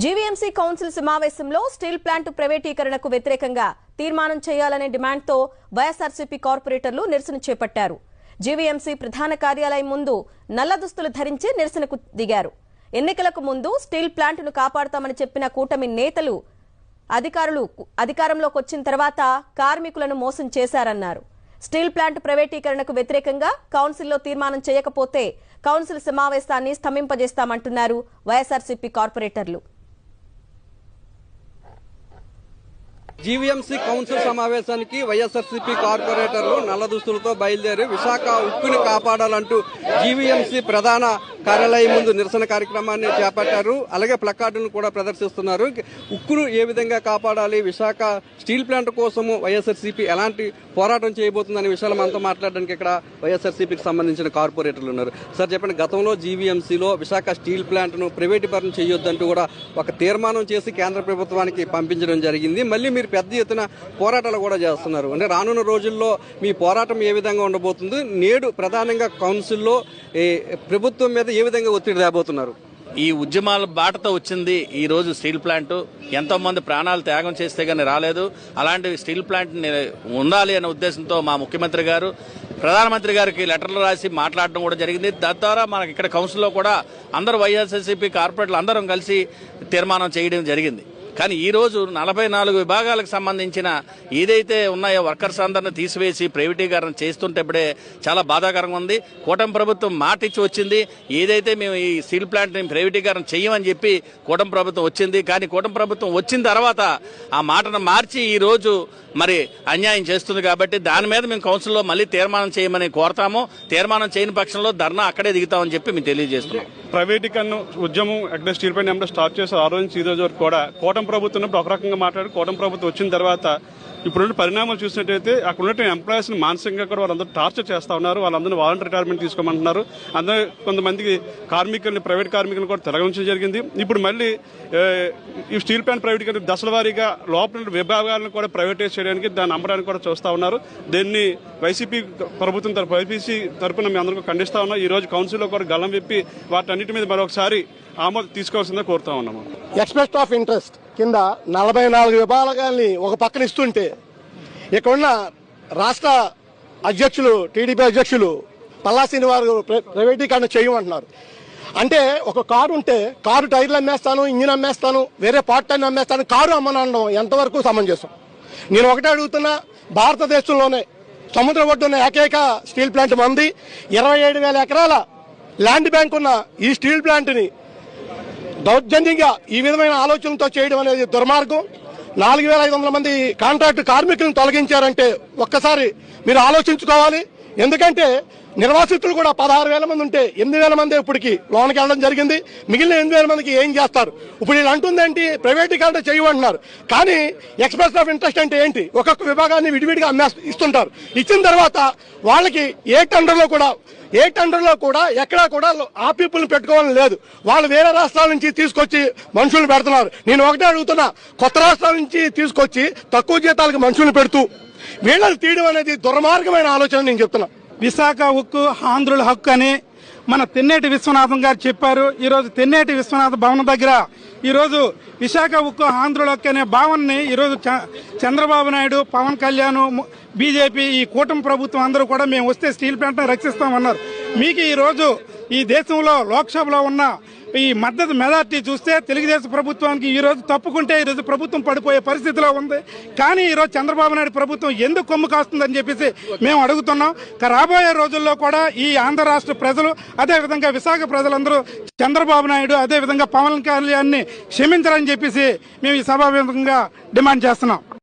GVMC council సమావేశంలో steel plant ప్రైవేటీకరణకు వ్యతిరేకంగా తీర్మానం చేయాలనే డిమాండ్తో వైఎస్ఆర్సీపీ కార్పొరేటర్లు నిరసన చేపట్టారు. జీవీఎంసీ ప్రధాన కార్యాలయం ముందు నల్ల దుస్తులు ధరించి నిరసనకు దిగారు. ఎన్నికలకు ముందు స్టీల్ ప్లాంట్ను కాపాడతామని చెప్పిన కూటమి నేతలు అధికారులు అధికారంలోకి వచ్చిన తర్వాత కార్మికులను మోసం చేశారన్నారు. స్టీల్ ప్లాంట్ ప్రైవేటీకరణకు వ్యతిరేకంగా కౌన్సిల్లో తీర్మానం చేయకపోతే కౌన్సిల్ సమావేశాన్ని స్తంభింపజేస్తామంటున్నారు వైఎస్ఆర్సీపీ కార్పొరేటర్లు. జీవీఎంసీ కౌన్సిల్ సమావేశానికి వైఎస్ఆర్సీపీ కార్పొరేటర్లు నల్ల దుస్తులతో బయలుదేరి విశాఖ ఉక్కుని కాపాడాలంటూ జీవీఎంసీ ప్రధాన కార్యాలయం ముందు నిరసన కార్యక్రమాన్ని చేపట్టారు. అలాగే ప్లకార్డును కూడా ప్రదర్శిస్తున్నారు. ఉక్కును ఏ విధంగా కాపాడాలి? విశాఖ స్టీల్ ప్లాంట్ కోసము వైఎస్ఆర్సీపీ ఎలాంటి పోరాటం చేయబోతుందనే విషయాలు మనతో మాట్లాడడానికి ఇక్కడ వైఎస్ఆర్సీపీకి సంబంధించిన కార్పొరేటర్లు ఉన్నారు. సార్ చెప్పండి గతంలో జీవీఎంసీలో విశాఖ స్టీల్ ప్లాంట్ను ప్రైవేటీకరణ చేయొద్దంటూ కూడా ఒక తీర్మానం చేసి కేంద్ర ప్రభుత్వానికి పంపించడం జరిగింది. మళ్ళీ మీరు పెద్ద ఎత్తున పోరాటాలు కూడా చేస్తున్నారు. అంటే రానున్న రోజుల్లో మీ పోరాటం ఏ విధంగా ఉండబోతుంది? నేడు ప్రధానంగా కౌన్సిల్లో ప్రభుత్వం మీద ఏ విధంగా ఒత్తిడి రాబోతున్నారు? ఈ ఉద్యమాల బాటతో వచ్చింది ఈ రోజు స్టీల్ ప్లాంట్. ఎంతో మంది ప్రాణాలు త్యాగం చేస్తే గానీ రాలేదు. అలాంటి స్టీల్ ప్లాంట్ ఉండాలి అనే ఉద్దేశంతో మా ముఖ్యమంత్రి గారు ప్రధానమంత్రి గారికి లెటర్లు రాసి మాట్లాడడం కూడా జరిగింది. తద్వారా మనకి ఇక్కడ కౌన్సిల్లో కూడా అందరూ వైఎస్ఎస్సీపీ కార్పొరేట్లు అందరం కలిసి తీర్మానం చేయడం జరిగింది. కానీ ఈ రోజు నలభై నాలుగు విభాగాలకు సంబంధించిన ఏదైతే ఉన్నాయో వర్కర్స్ అందరిని తీసివేసి ప్రైవేటీకరణ చేస్తుంటేప్పుడే చాలా బాధాకరంగా ఉంది. కూటమి ప్రభుత్వం మాట ఇచ్చి వచ్చింది. ఏదైతే మేము ఈ స్టీల్ ప్లాంట్ని ప్రైవేటీకరణ చేయమని చెప్పి కూటమి ప్రభుత్వం వచ్చింది. కానీ కూటమి ప్రభుత్వం వచ్చిన తర్వాత ఆ మాటను మార్చి ఈ రోజు మరి అన్యాయం చేస్తుంది కాబట్టి దాని మీద మేము కౌన్సిల్లో మళ్ళీ తీర్మానం చేయమని కోరతాము. తీర్మానం చేయని పక్షంలో ధర్నా అక్కడే దిగుతామని చెప్పి మేము తెలియజేస్తున్నాం. ప్రైవేటీకరణ ఉద్యమం ఎక్కడ స్టీల్ ప్లాంట్ స్టార్ట్ చేసి ఆ రోజు ఈ రోజు వరకు కూడా కూటమి ప్రభుత్వం ఉన్నప్పుడు ఒక రకంగా మాట్లాడి కూటమి ప్రభుత్వం వచ్చిన తర్వాత ఇప్పుడున్న పరిణామాలు చూసినట్టయితే అక్కడ ఉన్న ఎంప్లాయీస్ని మానసికంగా కూడా వాళ్ళందరూ టార్చర్ చేస్తా ఉన్నారు. వాళ్ళందరూ వాలంటీర్ రిటైర్మెంట్ తీసుకోమంటున్నారు. అందరూ కొంతమందికి కార్మికుల్ని ప్రైవేట్ కార్మికులను కూడా తొలగించడం జరిగింది. ఇప్పుడు మళ్ళీ ఈ స్టీల్ ప్లాంట్ ప్రైవేట్ దశల వారీగా లోపల విభాగాలను కూడా ప్రైవేటైజ్ చేయడానికి దాన్ని అమ్మడానికి కూడా చూస్తా ఉన్నారు. దీన్ని వైసీపీ ప్రభుత్వం తరపు వైసీపీ తరపున మేము అందరికీ ఖండిస్తా ఉన్నాం. ఈ రోజు కౌన్సిల్లో కూడా గల్లం విప్పి వాటన్నిటి మీద మరొకసారి ఆమోద తీసుకోవాల్సిందే కోరుతా ఉన్నాము. ఎక్స్ప్రెస్ ఆఫ్ ఇంట్రెస్ట్ కింద నలభై నాలుగు విభాగాల్ని ఒక పక్కన ఇస్తుంటే ఇక్కడున్న రాష్ట్ర అధ్యక్షులు టీడీపీ అధ్యక్షులు పల్లా శ్రీనివారు ప్ర- ప్రైవేటీకరణ చేయమంటున్నారు. అంటే ఒక కారు ఉంటే కారు టైర్లు అమ్మేస్తాను ఇంజిన్ అమ్మేస్తాను వేరే పార్ట్ టైం అమ్మేస్తాను కారు అమ్మనడం ఎంతవరకు సమంజసం? నేను ఒకటే అడుగుతున్నా భారతదేశంలోనే సముద్ర ఒడ్డున్న ఏకైక స్టీల్ ప్లాంట్ మంది ఇరవై ఏడు వేల ఎకరాల ల్యాండ్ బ్యాంక్ ఉన్న ఈ స్టీల్ ప్లాంట్ని దౌర్జన్యంగా ఈ విధమైన ఆలోచనతో చేయడం అనేది దుర్మార్గం. నాలుగు వేల ఐదు వందల మంది కాంట్రాక్ట్ కార్మికులను తొలగించారంటే ఒక్కసారి మీరు ఆలోచించుకోవాలి. ఎందుకంటే నిర్వాసితులు కూడా పదహారు వేల మంది ఉంటే ఎనిమిది వేల మంది ఇప్పటికి లోనికి వెళ్ళడం జరిగింది. మిగిలిన ఎనిమిది వేల మందికి ఏం చేస్తారు? ఇప్పుడు వీళ్ళు అంటుందేంటి ప్రైవేటీకరణ చేయమంటున్నారు. కానీ ఎక్స్ప్రెస్ ఆఫ్ ఇంట్రెస్ట్ అంటే ఏంటి? ఒక్కొక్క విభాగాన్ని విడివిడిగా అమ్మే ఇస్తుంటారు. ఇచ్చిన తర్వాత వాళ్ళకి ఏ టెండర్లో కూడా ఏ టెండర్లో కూడా ఎక్కడా కూడా ఆ పీపుల్ని పెట్టుకోవాలని లేదు. వాళ్ళు వేరే రాష్ట్రాల నుంచి తీసుకొచ్చి మనుషులు పెడుతున్నారు. నేను ఒకటే అడుగుతున్నా. కొత్త రాష్ట్రాల నుంచి తీసుకొచ్చి తక్కువ జీతాలకు మనుషులు పెడుతూ వీళ్ళని తీయడం అనేది దుర్మార్గమైన ఆలోచన నేను చెప్తున్నా. విశాఖ ఉక్కు ఆంధ్రుల హక్కు అని మన తెన్నేటి విశ్వనాథం గారు చెప్పారు. ఈరోజు తెన్నేటి విశ్వనాథ భవనం దగ్గర ఈరోజు విశాఖ ఉక్కు ఆంధ్రుల హక్కు అనే భావనని ఈరోజు చ- చంద్రబాబు నాయుడు పవన్ కళ్యాణ్ బీజేపీ ఈ కూటమి ప్రభుత్వం అందరూ కూడా మేము వస్తే స్టీల్ ప్లాంట్ని రక్షిస్తామన్నారు. మీకు ఈరోజు ఈ దేశంలో లోక్సభలో ఉన్న ఈ మద్దతు మెజార్టీ చూస్తే తెలుగుదేశం ప్రభుత్వానికి ఈ రోజు తప్పుకుంటే ఈ రోజు ప్రభుత్వం పడిపోయే పరిస్థితిలో ఉంది. కానీ ఈ రోజు చంద్రబాబు నాయుడు ప్రభుత్వం ఎందుకు కొమ్ము కాస్తుందని చెప్పేసి మేము అడుగుతున్నాం. రాబోయే రోజుల్లో కూడా ఈ ఆంధ్ర రాష్ట్ర ప్రజలు అదేవిధంగా విశాఖ ప్రజలందరూ చంద్రబాబు నాయుడు అదేవిధంగా పవన్ కళ్యాణ్ని క్షమించాలని చెప్పేసి మేము ఈ సభావేదికగా డిమాండ్ చేస్తున్నాం.